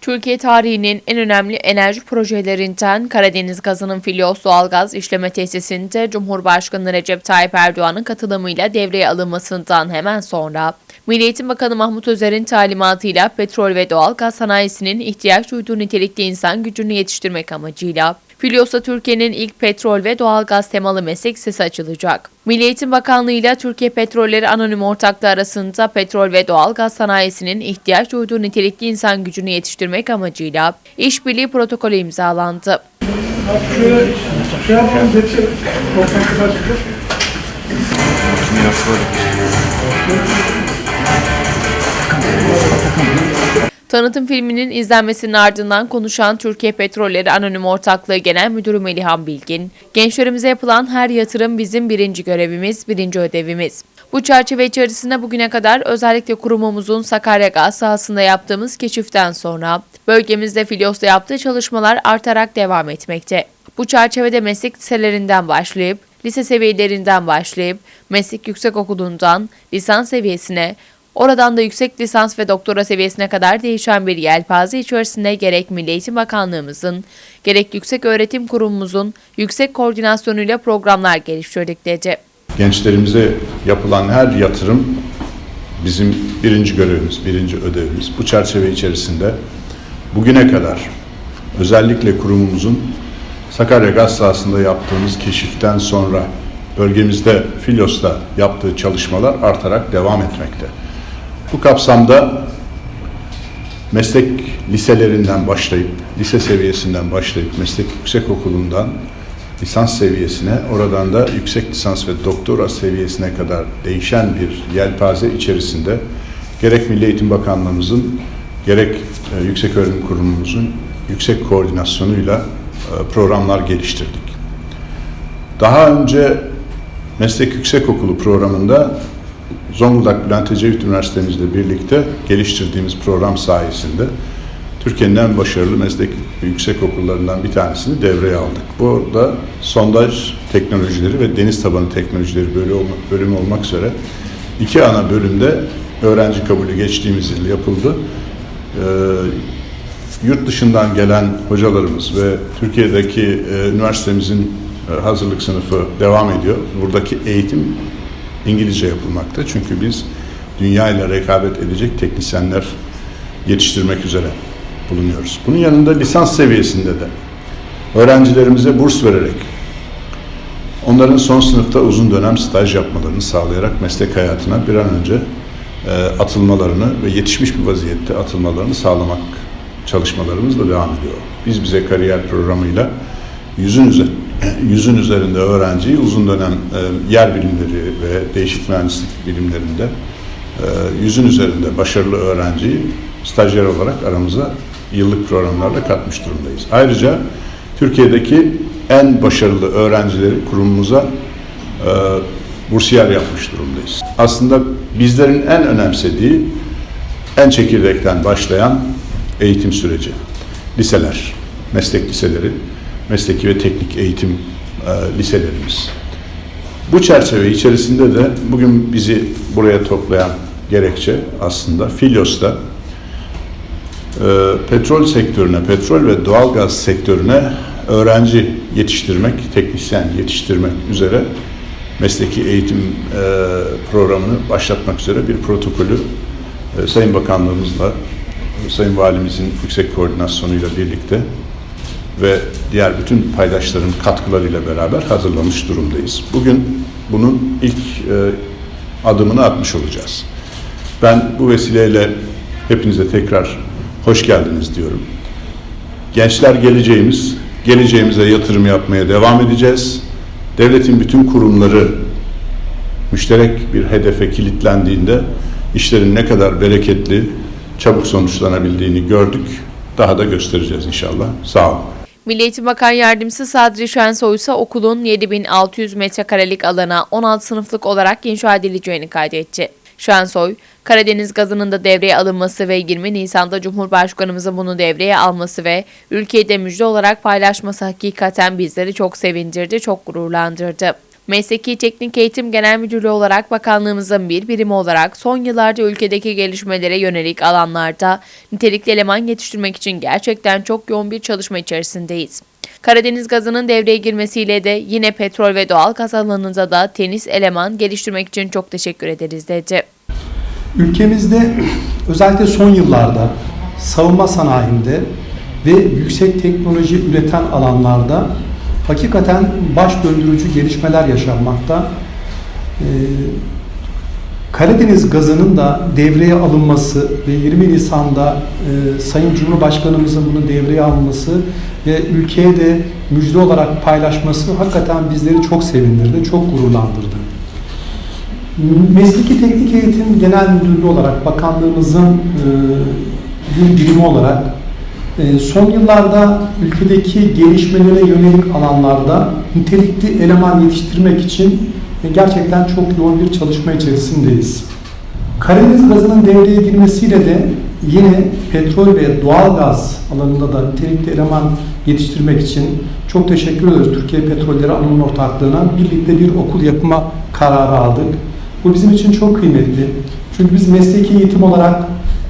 Türkiye tarihinin en önemli enerji projelerinden Karadeniz Gazı'nın Filyos Doğalgaz İşleme Tesisinde Cumhurbaşkanı Recep Tayyip Erdoğan'ın katılımıyla devreye alınmasından hemen sonra. Milli Eğitim Bakanı Mahmut Özer'in talimatıyla petrol ve doğalgaz sanayisinin ihtiyaç duyduğu nitelikte insan gücünü yetiştirmek amacıyla Filyos'ta Türkiye'nin ilk petrol ve doğalgaz temalı meslek lisesi açılacak. Milli Eğitim Bakanlığı ile Türkiye Petrolleri Anonim Ortaklığı arasında petrol ve doğalgaz sanayisinin ihtiyaç duyduğu nitelikli insan gücünü yetiştirmek amacıyla işbirliği protokolü imzalandı. Şöyle şey yapalım, Tanıtım filminin izlenmesinin ardından konuşan Türkiye Petrolleri Anonim Ortaklığı Genel Müdürü Melihan Bilgin, gençlerimize yapılan her yatırım bizim birinci görevimiz, birinci ödevimiz. Bu çerçeve içerisinde bugüne kadar özellikle kurumumuzun Sakarya Gaz sahasında yaptığımız keşiften sonra bölgemizde Filyos'ta yaptığı çalışmalar artarak devam etmekte. Bu çerçevede meslek liselerinden başlayıp lise seviyelerinden başlayıp meslek yüksekokulundan lisans seviyesine, oradan da yüksek lisans ve doktora seviyesine kadar değişen bir yelpaze içerisinde gerek Milli Eğitim Bakanlığımızın, gerek Yüksek Öğretim Kurumumuzun yüksek koordinasyonuyla programlar geliştirdik dedi. Gençlerimize yapılan her yatırım bizim birinci görevimiz, birinci ödevimiz. Bu çerçeve içerisinde bugüne kadar özellikle kurumumuzun Sakarya Gaz sahasında yaptığımız keşiften sonra bölgemizde Filyos'ta yaptığı çalışmalar artarak devam etmekte. Bu kapsamda meslek liselerinden başlayıp, lise seviyesinden başlayıp meslek yüksekokulundan lisans seviyesine, oradan da yüksek lisans ve doktora seviyesine kadar değişen bir yelpaze içerisinde gerek Milli Eğitim Bakanlığımızın gerek e, Yüksek Öğretim Kurumumuzun yüksek koordinasyonuyla e, programlar geliştirdik. Daha önce Meslek Yüksekokulu programında Zonguldak Bülent Ecevit Üniversitemizle birlikte geliştirdiğimiz program sayesinde Türkiye'nin en başarılı meslek yüksek okullarından bir tanesini devreye aldık. Burada sondaj teknolojileri ve deniz tabanı teknolojileri bölümü olmak üzere iki ana bölümde öğrenci kabulü geçtiğimiz yıl yapıldı. Ee, yurt dışından gelen hocalarımız ve Türkiye'deki e, üniversitemizin e, hazırlık sınıfı devam ediyor. Buradaki eğitim İngilizce yapılmakta. Çünkü biz dünya ile rekabet edecek teknisyenler yetiştirmek üzere bulunuyoruz. Bunun yanında lisans seviyesinde de öğrencilerimize burs vererek onların son sınıfta uzun dönem staj yapmalarını sağlayarak meslek hayatına bir an önce e, atılmalarını ve yetişmiş bir vaziyette atılmalarını sağlamak çalışmalarımız da devam ediyor. Biz bize kariyer programıyla yüzün üzerinde yüzün üzerinde öğrenciyi uzun dönem e, yer bilimleri ve değişik mühendislik bilimlerinde e, yüzün üzerinde başarılı öğrenciyi stajyer olarak aramıza yıllık programlarla katmış durumdayız. Ayrıca Türkiye'deki en başarılı öğrencileri kurumumuza e, bursiyer yapmış durumdayız. Aslında bizlerin en önemsediği en çekirdekten başlayan eğitim süreci. Liseler, meslek liseleri, mesleki ve teknik eğitim e, liselerimiz. Bu çerçeve içerisinde de bugün bizi buraya toplayan gerekçe aslında Filyos'ta e, petrol sektörüne, petrol ve doğalgaz sektörüne öğrenci yetiştirmek, teknisyen yetiştirmek üzere mesleki eğitim e, programını başlatmak üzere bir protokolü e, Sayın Bakanlığımızla, Sayın Valimizin yüksek koordinasyonuyla birlikte ve diğer bütün paydaşların katkılarıyla beraber hazırlamış durumdayız. Bugün bunun ilk e, adımını atmış olacağız. Ben bu vesileyle hepinize tekrar hoş geldiniz diyorum. Gençler geleceğimiz, geleceğimize yatırım yapmaya devam edeceğiz. Devletin bütün kurumları müşterek bir hedefe kilitlendiğinde işlerin ne kadar bereketli, çabuk sonuçlanabildiğini gördük. Daha da göstereceğiz inşallah. Sağ olun. Milli Eğitim Bakan Yardımcısı Sadri Şensoy ise okulun 7600 metrekarelik alana 16 sınıflık olarak inşa edileceğini kaydetti. Şensoy, Karadeniz gazının da devreye alınması ve 20 Nisan'da Cumhurbaşkanımızın bunu devreye alması ve ülkede müjde olarak paylaşması hakikaten bizleri çok sevindirdi, çok gururlandırdı. Mesleki Teknik Eğitim Genel Müdürlüğü olarak bakanlığımızın bir birimi olarak son yıllarda ülkedeki gelişmelere yönelik alanlarda nitelikli eleman yetiştirmek için gerçekten çok yoğun bir çalışma içerisindeyiz. Karadeniz gazının devreye girmesiyle de yine petrol ve doğal gaz alanında da tenis eleman geliştirmek için çok teşekkür ederiz dedi. Ülkemizde özellikle son yıllarda savunma sanayinde ve yüksek teknoloji üreten alanlarda hakikaten baş döndürücü gelişmeler yaşanmakta. Ee, Karadeniz gazının da devreye alınması ve 20 Nisan'da e, Sayın Cumhurbaşkanımızın bunu devreye alması ve ülkeye de müjde olarak paylaşması hakikaten bizleri çok sevindirdi, çok gururlandırdı. Mesleki Teknik Eğitim Genel Müdürlüğü olarak bakanlığımızın e, bir birimi olarak son yıllarda ülkedeki gelişmelere yönelik alanlarda nitelikli eleman yetiştirmek için e, gerçekten çok yoğun bir çalışma içerisindeyiz. Karadeniz gazının devreye girmesiyle de yine petrol ve doğal gaz alanında da nitelikli eleman yetiştirmek için çok teşekkür ediyoruz Türkiye Petrolleri Anonim Ortaklığı'na. Birlikte bir okul yapma kararı aldık. Bu bizim için çok kıymetli. Çünkü biz mesleki eğitim olarak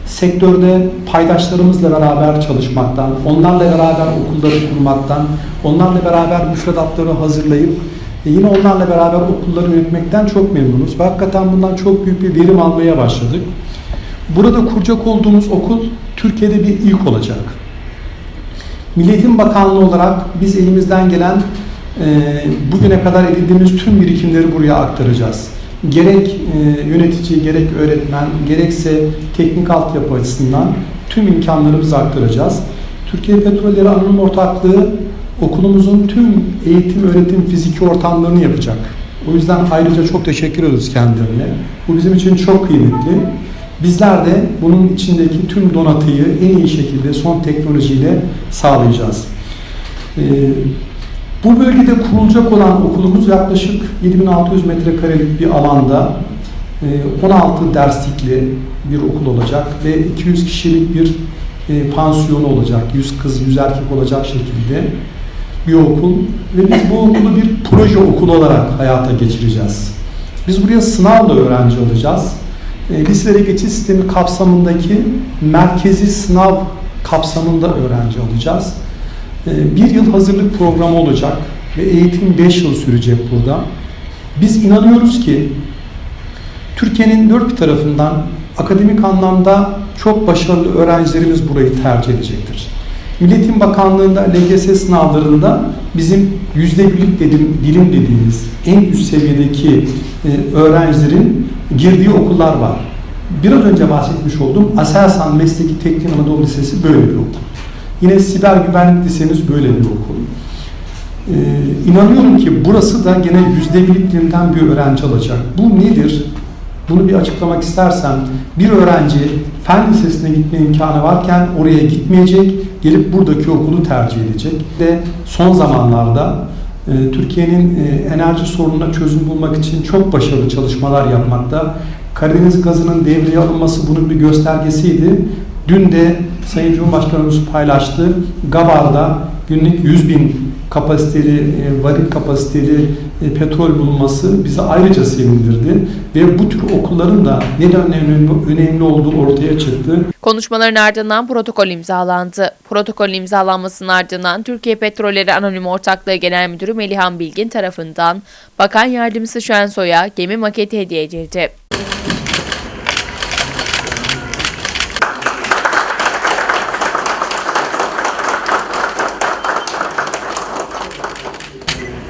sektörde paydaşlarımızla beraber çalışmaktan, onlarla beraber okulları kurmaktan, onlarla beraber müfredatları hazırlayıp e, yine onlarla beraber okulları yönetmekten çok memnunuz. Ve hakikaten bundan çok büyük bir verim almaya başladık. Burada kuracak olduğumuz okul Türkiye'de bir ilk olacak. Milli Eğitim Bakanlığı olarak biz elimizden gelen e, bugüne kadar edindiğimiz tüm birikimleri buraya aktaracağız. Gerek e, yönetici, gerek öğretmen, gerekse teknik altyapı açısından tüm imkanlarımızı aktaracağız. Türkiye Petrolleri Anonim Ortaklığı okulumuzun tüm eğitim, öğretim, fiziki ortamlarını yapacak. O yüzden ayrıca çok teşekkür ediyoruz kendilerine. Bu bizim için çok kıymetli. Bizler de bunun içindeki tüm donatıyı en iyi şekilde son teknolojiyle sağlayacağız. Ee, bu bölgede kurulacak olan okulumuz yaklaşık 7600 metrekarelik bir alanda e, 16 derslikli bir okul olacak ve 200 kişilik bir e, pansiyonu olacak. 100 kız, 100 erkek olacak şekilde bir okul ve biz bu okulu bir proje okulu olarak hayata geçireceğiz. Biz buraya sınavla öğrenci alacağız. E, liselere geçiş sistemi kapsamındaki merkezi sınav kapsamında öğrenci alacağız. E, bir yıl hazırlık programı olacak ve eğitim 5 yıl sürecek burada. Biz inanıyoruz ki Türkiye'nin dört bir tarafından akademik anlamda çok başarılı öğrencilerimiz burayı tercih edecektir. Milli Eğitim Bakanlığı'nda LGS sınavlarında bizim yüzde birlik dedim, dilim dediğimiz en üst seviyedeki e, öğrencilerin girdiği okullar var. Biraz önce bahsetmiş olduğum Aselsan Mesleki Teknik Anadolu Lisesi böyle bir okul. Yine Siber Güvenlik Lisemiz böyle bir okul. Ee, inanıyorum ki burası da gene yüzde dilimden bir öğrenci alacak. Bu nedir? Bunu bir açıklamak istersem bir öğrenci fen lisesine gitme imkanı varken oraya gitmeyecek, gelip buradaki okulu tercih edecek. Ve son zamanlarda e, Türkiye'nin e, enerji sorununa çözüm bulmak için çok başarılı çalışmalar yapmakta. Karadeniz gazının devreye alınması bunun bir göstergesiydi. Dün de Sayın Cumhurbaşkanımız paylaştı. Gabar'da günlük 100 bin kapasiteli, e, varil kapasiteli e, petrol bulunması bizi ayrıca sevindirdi. Ve bu tür okulların da neden önemli, olduğu ortaya çıktı. Konuşmaların ardından protokol imzalandı. Protokol imzalanmasının ardından Türkiye Petrolleri Anonim Ortaklığı Genel Müdürü Melihan Bilgin tarafından Bakan Yardımcısı Şensoy'a gemi maketi hediye edildi.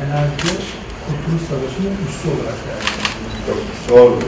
Enerji Kurtuluş Savaşı'nın üssü olarak yani. Doğru.